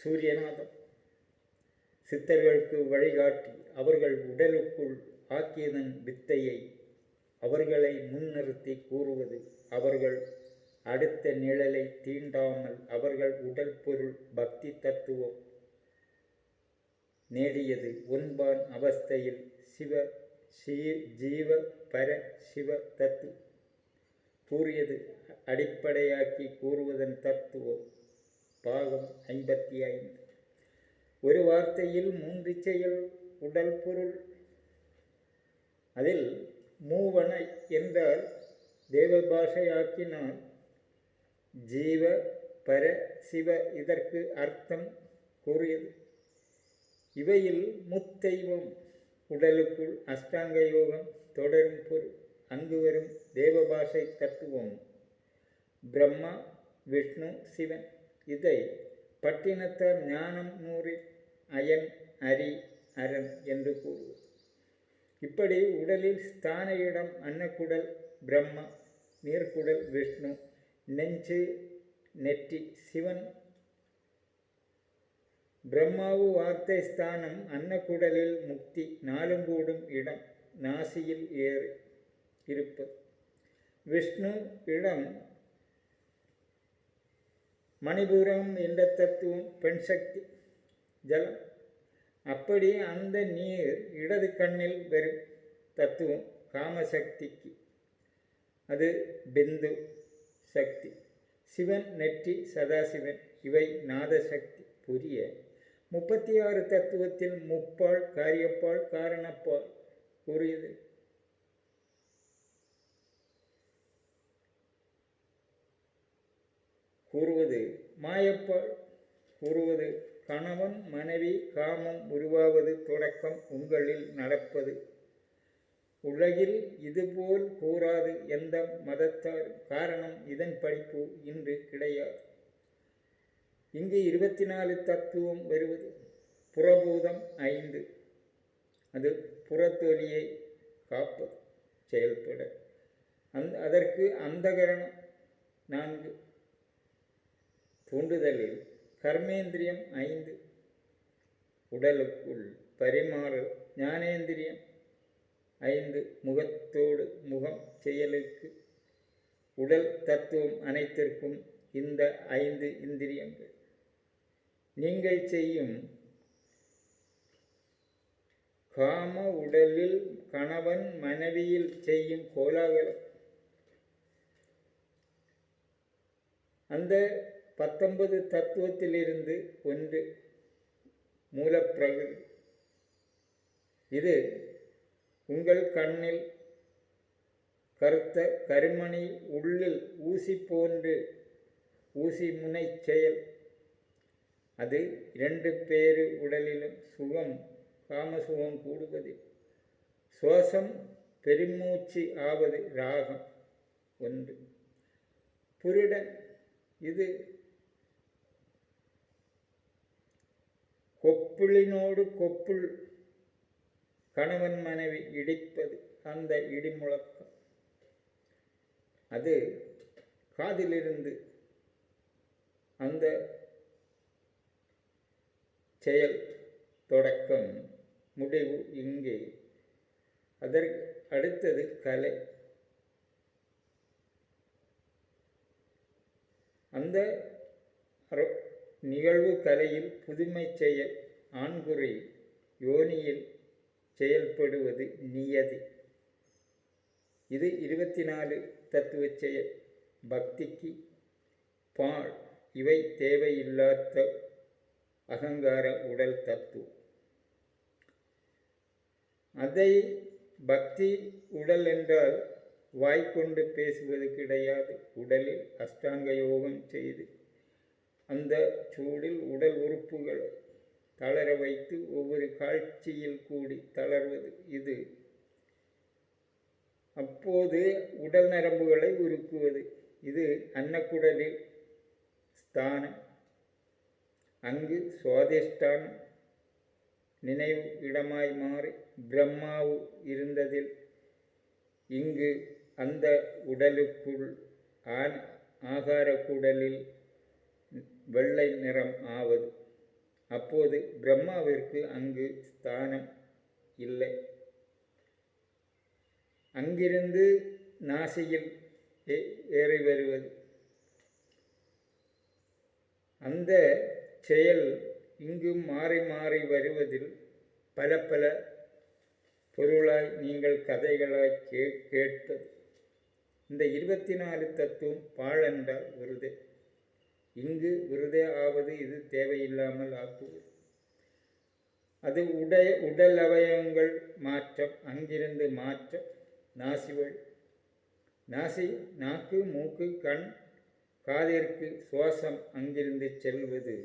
சூரியநாதம் சித்தர்களுக்கு வழிகாட்டி அவர்கள் உடலுக்குள் ஆக்கியதன் வித்தையை அவர்களை முன்னிறுத்தி கூறுவது அவர்கள் அடுத்த நிழலை தீண்டாமல் அவர்கள் உடல் பொருள் பக்தி தத்துவம் நேடியது. ஒன்பான் அவஸ்தையில் சிவ ஜீவ பர சிவ தத்து. கூறியது அடிப்படையாக்கி கூறுவதன் தத்துவம். பாகம் ஐம்பத்தி ஐந்து. ஒரு வார்த்தையில் மூன்று செயல் உடல் பொருள். அதில் மூவன என்றால் தேவ பாஷையாக்கினால் ஜீவ பர சிவ இதற்கு அர்த்தம் கூறியது. இவையில் முத்தெய்வம் உடலுக்குள் அஷ்டாங்க யோகம் தொடரும் பொருள் அங்கு வரும் தேவபாஷை தத்துவம் பிரம்மா விஷ்ணு சிவன். இதை பட்டினத்தார் ஞானம் நூறில் அயன் அரி அரண் என்று கூறுவர். இப்படி உடலில் ஸ்தான இடம் அன்னக்குடல் பிரம்ம நீர்க்குடல் விஷ்ணு நெஞ்சு நெற்றி சிவன் பிரம்மாவு வார்த்தை ஸ்தானம் அன்னக்குடலில் முக்தி நாலுங்கூடும் இடம் நாசியில் ஏறு இருப்பது விஷ்ணு இடம் மணிபுரம் என்ற தத்துவம் பெண் சக்தி ஜலம். அப்படி அந்த நீர் இடது கண்ணில் வரும் தத்துவம் காமசக்திக்கு அது பிந்து சக்தி. சிவன் நெற்றி சதாசிவன் இவை நாதசக்தி புரிய முப்பத்தி ஆறு தத்துவத்தில் முப்பால் காரியப்பால் காரணப்பால் கூறியது. கூறுவது மாயப்பால் கூறுவது கணவன் மனைவி காமம் உருவாவது தொடக்கம் உங்களில் நடப்பது. உலகில் இதுபோல் கூறாது எந்த மதத்தார் காரணம் இதன் படிப்பு இன்று கிடையாது. இங்கு இருபத்தி நாலு தத்துவம் வருவது புறபூதம் ஐந்து. அது புறத்தொலியை காப்பது செயல்பட. அந் அதற்கு அந்தகரணம் நான்கு. தூண்டுதலில் கர்மேந்திரியம் ஐந்து உடலுக்குள் பரிமாறு ஞானேந்திரியம் ஐந்து முகத்தோடு முகம் செயலுக்கு உடல் தத்துவம் அனைத்திற்கும் இந்த ஐந்து இந்திரியங்கள். நீங்கள் செய்யும் காம உடலில் கணவன் மனைவியில் செய்யும் கோலாகலம். அந்த பத்தொன்பது தத்துவத்திலிருந்து ஒன்று மூலப்பிரகிருதி இது உங்கள் கண்ணில் கருத்த கருமணி உள்ளில் ஊசி போன்று ஊசி முனை செயல். அது இரண்டு பேரு உடலிலும் சுகம் காமசுகம் கூடுவது. சுவாசம் பெருமூச்சு ஆவது ராகம் ஒன்று. புருடன் இது கொப்புளினோடு கொப்புள் கணவன் மனைவி இடிப்பது அந்த இடிமுழக்கம். அது காதிலிருந்து அந்த செயல் தொடக்கம் முடிவு இங்கே. அதற்கு அடுத்தது கலை. அந்த நிகழ்வு கலையில் புதுமை செயல் ஆண்குறி யோனியில் செயல்படுவது நியதி. இது இருபத்தி நாலு தத்துவ செயல் பக்திக்கு பால் இவை தேவையில்லாத அகங்கார உடல் தத்துவம் அதை பக்தி உடல் என்றால் வாய்க்கொண்டு பேசுவது கிடையாது உடலில் அஷ்டாங்க யோகம் செய்து அந்த சூடில் உடல் உறுப்புகளை தளர வைத்து ஒவ்வொரு காட்சியில் கூடி தளர்வது இது. அப்போது உடல் நரம்புகளை உருக்குவது. இது அன்னக்குடலில் ஸ்தானம். அங்கு சுவாதிஷ்டான் நினைவு இடமாய் மாறி பிரம்மாவு இருந்ததில் இங்கு அந்த உடலுக்குள் ஆன் ஆகார குடலில் வெள்ளை நிறம் ஆவது. அப்போது பிரம்மாவிற்கு அங்கு ஸ்தானம் இல்லை. அங்கிருந்து நாசியில் ஏறி வருவது. அந்த செயல் இங்கு மாறி மாறி வருவதில் பல பல பொருளாய் நீங்கள் கதைகளாய் கே கேட்டது. இந்த இருபத்தி நாலு தத்துவம் பாழென்றால் விருதே. இங்கு விருதே ஆவது இது தேவையில்லாமல் ஆக்குவது. அது உடைய உடல் அவயவங்கள் மாற்றம் அங்கிருந்து மாற்றம் நாசிவள் நாசி நாக்கு மூக்கு கண் காதிற்கு சுவாசம் அங்கிருந்து செல்வது.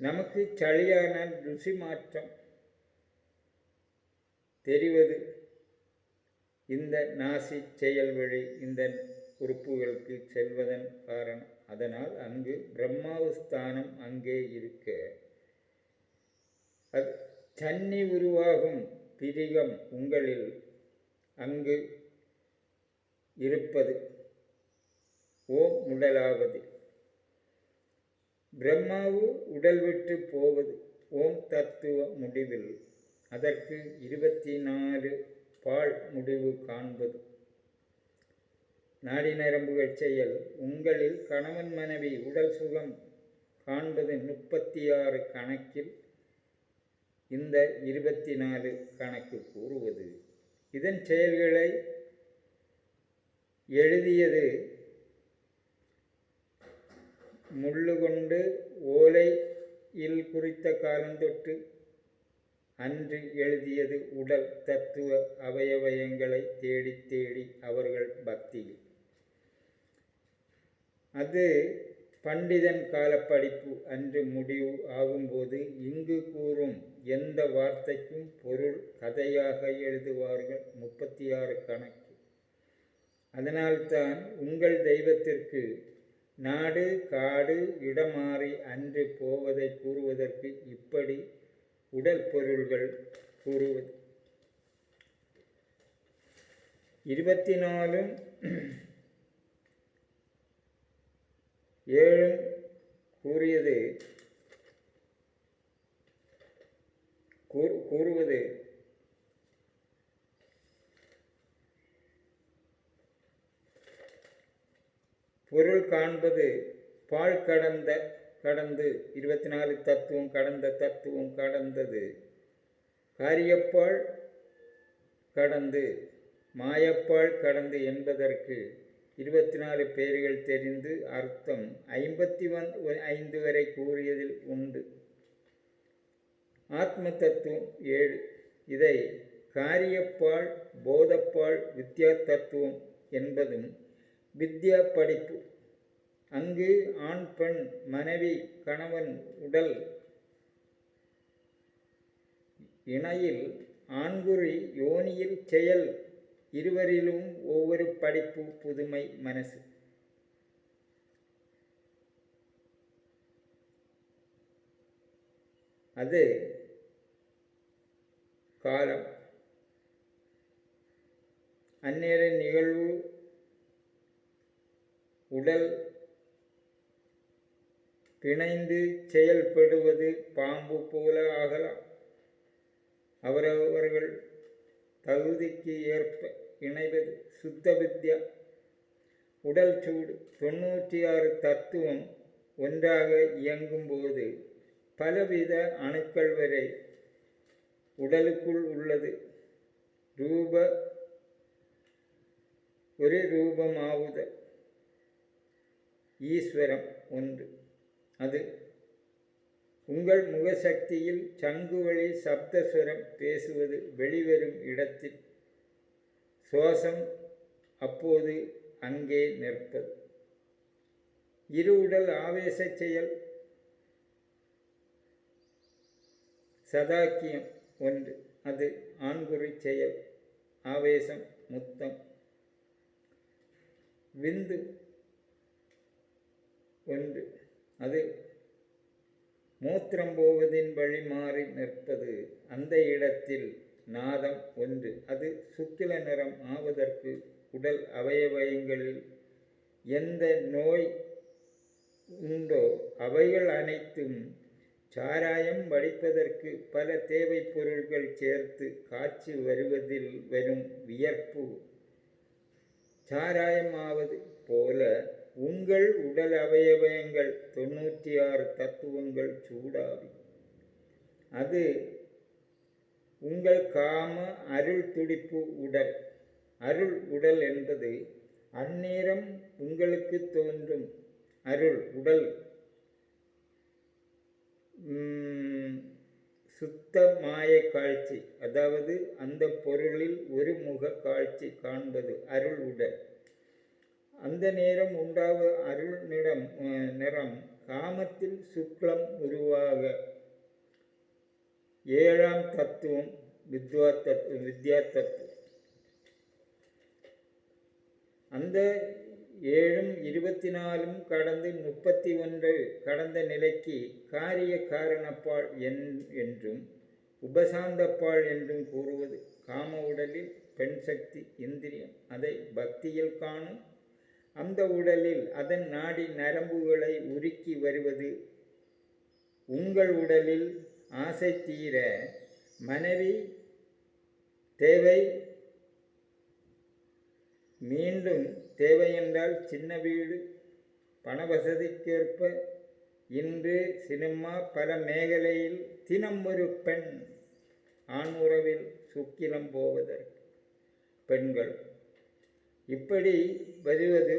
நமக்கு சளியான ருசி மாற்றம் தெரிவது. இந்த நாசி செயல் வழி இந்த உறுப்புகளுக்கு செல்வதன் காரணம். அதனால் அங்கு பிரம்மாவுஸ்தானம் அங்கே இருக்க. அது சன்னி உருவாகும் பிரிகம் உங்களில் அங்கு இருப்பது. ஓம் உடலாவது பிரம்மாவு உடல் விட்டு போவது. ஓம் தத்துவ முடிவில். அதற்கு இருபத்தி நாலு பால் முடிவு காண்பது. நாடி நரம்புகள் செயல். உங்களில் கணவன் மனைவி உடல் சுகம் காண்பது முப்பத்தி ஆறு கணக்கில் இந்த இருபத்தி நாலு கணக்கு கூறுவது. இதன் செயல்களை எழுதியது முள்ளு கொண்டு ஓலையில் குறித்த காலந்தொட்டு அன்று எழுதியது உடல் தத்துவ அவயவயங்களை தேடி தேடி அவர்கள் பக்தியில். அது பண்டிதன் கால படிப்பு அன்று முடிவு ஆகும்போது இங்கு கூறும் எந்த வார்த்தைக்கும் பொருள் கதையாக எழுதுவார்கள் முப்பத்தி ஆறு கணக்கு. அதனால்தான் உங்கள் தெய்வத்திற்கு நாடு காடு இடமாறி அன்று போவதை கூறுவதற்கு இப்படி உடல் பொருள்கள் கூறுவது. இருபத்தி நாலும் ஏழும் கூறியது கூறுவது. பொருள் காண்பது பால் கடந்த கடந்து. இருபத்தி நாலு தத்துவம் கடந்த தத்துவம் கடந்தது. காரியப்பால் கடந்து மாயப்பால் கடந்து என்பதற்கு இருபத்தி நாலு பேர்கள் தெரிந்து அர்த்தம் ஐம்பத்தி ஒன் ஐந்து வரை கூறியதில் உண்டு. ஆத்ம தத்துவம் ஏழு. இதை காரியப்பால் போதப்பால் வித்யா தத்துவம் என்பதும் வித்யா படிப்பு. அங்கு ஆண் பெண் மனைவி கணவன் உடல் இணையில் ஆண்குறி யோனியில் செயல் இருவரிலும் ஒவ்வொரு படிப்பு புதுமை மனசு. அது காலம். அந்நேர நிகழ்வு உடல் பிணைந்து செயல்படுவது பாம்பு போல ஆகலாம். அவரவர்கள் தகுதிக்கு ஏற்ப இணைவது சுத்த வித்யா. உடல் சூடு தொண்ணூற்றி ஆறு தத்துவம் ஒன்றாக இயங்கும்போது பலவித அணுக்கள் வரை உடலுக்குள் உள்ளது. ரூப ஒரு ரூபமாவுத. ஈஸ்வரம் ஒன்று. அது உங்கள் முகசக்தியில் சங்கு வழி சப்தஸ்வரம் பேசுவது வெளிவரும் இடத்தில் சுவாசம் அப்போது அங்கே நிற்பது. இரு உடல் ஆவேச செயல். சதாக்கியம் ஒன்று. அது ஆண்குறி செயல். ஆவேசம் முத்தம். விந்து ஒன்று. அது மூத்திரம் போவதின் வழி மாறி நிற்பது. அந்த இடத்தில் நாதம் ஒன்று. அது சுக்கில நிறம் ஆவதற்கு உடல் அவயவயங்களில் எந்த நோய் உண்டோ அவைகள் அனைத்தும் சாராயம் வடிப்பதற்கு பல தேவை பொருள்கள் சேர்த்து காய்ச்சி வருவதில் வரும் வியர்ப்பு. சாராயமாவது போல உங்கள் உடல் அவயவயங்கள் தொண்ணூற்றி ஆறு தத்துவங்கள் சூடாவி அது உங்கள் காம அருள் துடிப்பு உடல். அருள் உடல் என்பது அந்நேரம் உங்களுக்கு தோன்றும் அருள் உடல். சுத்த மாய காட்சி அதாவது அந்த பொருளில் ஒரு முக காட்சி காண்பது அருள் உடல். அந்த நேரம் உண்டாவ அருள் நிறம் நிறம் காமத்தில் சுக்லம் உருவாக. ஏழாம் தத்துவம் வித்வா தத்துவம் வித்யா தத்துவம். அந்த ஏழும் இருபத்தி நாலும் கடந்து முப்பத்தி ஒன்று கடந்த நிலைக்கு காரிய காரணப்பாள் என் என்றும் உபசாந்தப்பாள் என்றும் கூறுவது காம உடலில் பெண் சக்தி இந்திரியம் அதை பக்தியில் காணும். அந்த உடலில் அதன் நாடி நரம்புகளை உருக்கி வருவது உங்கள் உடலில் ஆசை தீர மனைவி தேவை மீண்டும் தேவை என்றால் சின்ன வீடு பண வசதிக்கேற்ப இன்று சினிமா பல மேகலையில் தினம் ஒரு பெண் ஆண் உறவில் சுக்கிலம் போவதற்கு. பெண்கள் இப்படி வருவது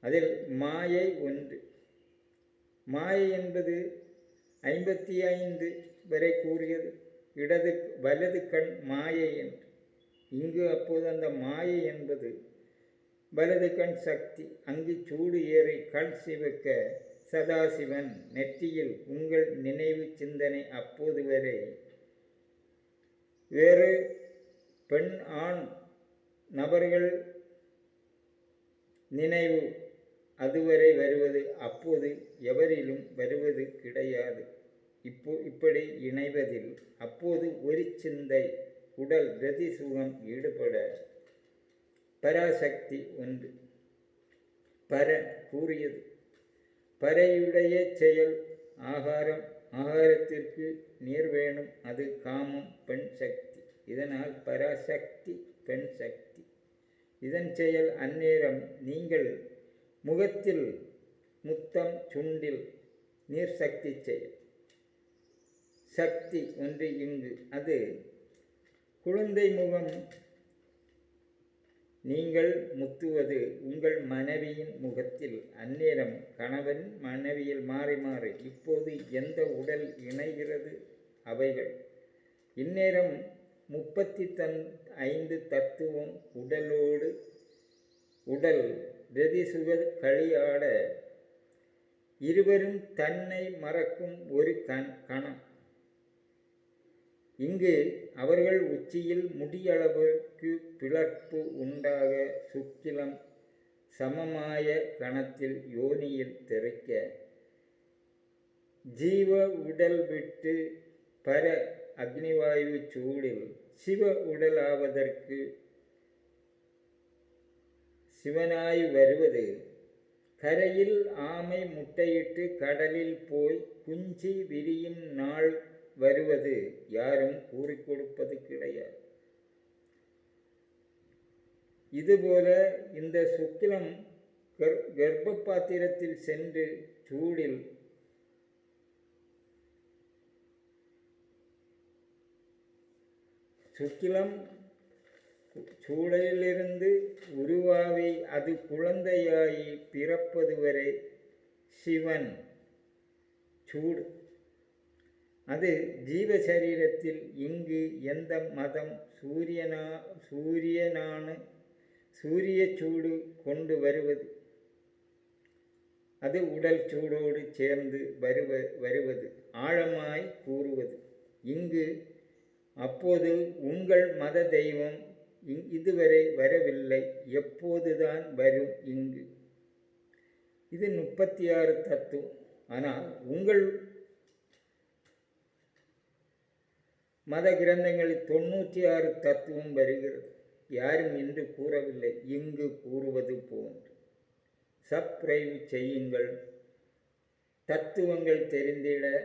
அதில் மாயை ஒன்று. மாயை என்பது ஐம்பத்தி ஐந்து வரை கூறியது. இடது வலது கண் மாயை என்று. இங்கு அப்போது அந்த மாயை என்பது வலது கண் சக்தி. அங்கு சூடு ஏறி கண் சிவக்க சதாசிவன் நெற்றியில் உங்கள் நினைவு சிந்தனை அப்போது வரை. வேறு பெண் ஆண் நபர்கள் நினைவு அதுவரை வருவது அப்போது எவரிலும் வருவது கிடையாது. இப்போ இப்படி இணைவதில் அப்போது ஒரு சிந்தை உடல் ரதி சுகம் ஈடுபட பராசக்தி ஒன்று. பர கூறியது. பறையுடைய செயல் ஆகாரம் ஆகாரத்திற்கு நீர் வேணும் அது காமம் பெண் சக்தி. இதனால் பராசக்தி பெண் சக்தி. இதன் செயல் அந்நேரம் நீங்கள் முகத்தில் முத்தம் சுண்டில் நீர் சக்தி செயல் சக்தி ஒன்று இங்கு. அது குழந்தை முகம். நீங்கள் முத்துவது உங்கள் மனைவியின் முகத்தில். அந்நேரம் கணவன் மனைவியில் மாறி மாறி. இப்போது எந்த உடல் இணைகிறது? அவைகள். இந்நேரம் முப்பத்தி தன் ஐந்து தத்துவம் உடலோடு உடல் ரதி களியாட இருவரும் தன்னை மறக்கும் ஒரு கண் கணம். இங்கு அவர்கள் உச்சியில் முடியளவுக்கு பிளர்ப்பு உண்டாக சுக்கிலம் சமமாய கணத்தில் யோனியில் தெறிக்க. ஜீவ உடல் விட்டு பர அக்னிவாயு சூடில் சிவ உடலாவதற்கு சிவனாய் வருவது. கரையில் ஆமை முட்டையிட்டு கடலில் போய் குஞ்சி விரியும் நாள் வருவது யாரும் கூறிக்கொடுப்பது கிடையாது. இதுபோல இந்த சுக்கிலம் கர் கர்ப்ப பாத்திரத்தில் சென்று சூடில் சுக்கிலம் சூழலிலிருந்து உருவாவி அது குழந்தையாகி பிறப்பது வரை சிவன். சூடு. அது ஜீவ சரீரத்தில் இங்கு எந்த மதம் சூரியனா சூரியனான சூரிய சூடு கொண்டு வருவது? அது உடல் சூடோடு சேர்ந்து வருவ வருவது ஆழமாய் கூறுவது. இங்கு அப்போது உங்கள் மத தெய்வம் இதுவரை வரவில்லை. எப்போதுதான் வரும் இங்கு. இது முப்பத்தி ஆறு தத்துவம். ஆனால் உங்கள் மத கிரந்தங்களில் தொண்ணூற்றி ஆறு தத்துவம் வருகிறது. யாரும் இன்று கூறவில்லை. இங்கு கூறுவது போன்று. சப்ஸ்கிரைப் செய்யுங்கள். தத்துவங்கள் தெரிந்திட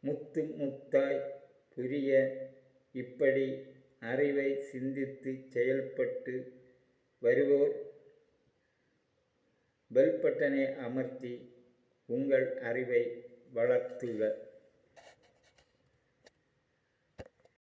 முத்து முத்தாய் புரிய. இப்படி அறிவை சிந்தித்து செயல்பட்டு வருவோர் பெல் பட்டனை அமர்த்தி உங்கள் அறிவை வளர்த்துக.